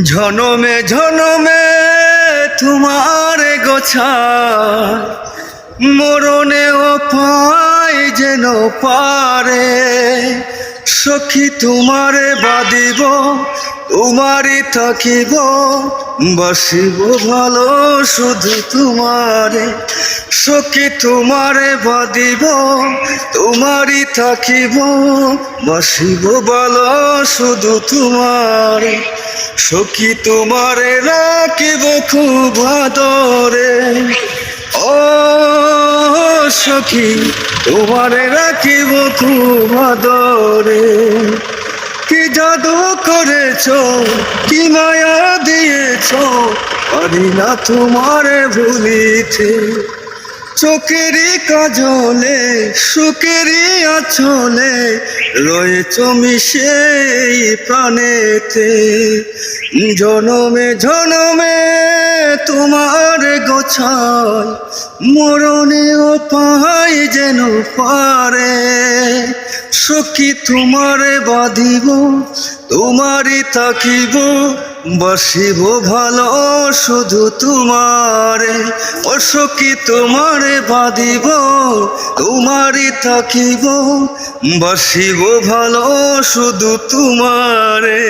ঝনমে ঝনমে তোমার গোছা মরণেও পাই যেন পারে। সখী তোমারে বাদিব তোমারই থাকিব, বসিব ভালো শুধু তোমারে। সখী তোমারে বাদিব তোমারই থাকিব, বসিব ভালো শুধু তোমারে। সখী তোমারে রাখিব খুব আদরে। ও, সখী তোমারে রাখিব খুব আদরে। কি জাদু করেছ, কি মায়া দিয়েছ, পারি না তোমারে ভুলিতে। চোখেরই কাজলে সুখেরই আচলে রয়েছ মিশে প্রাণেতে। জনমে জনমে তোমার গোছায় মরণেও পাই যেন পারে। সখী তোমারে বাঁধিব, তোমারই তাকিব বসিব ভালো শুধু তোমারে অসুখি তোমার বাঁধিব তোমারই থাকিব। বসিব ভালো শুধু তোমারে।